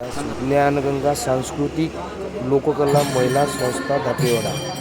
ज्ञानगंगा सांस्कृतिक लोककला महिला संस्था धापेवाडा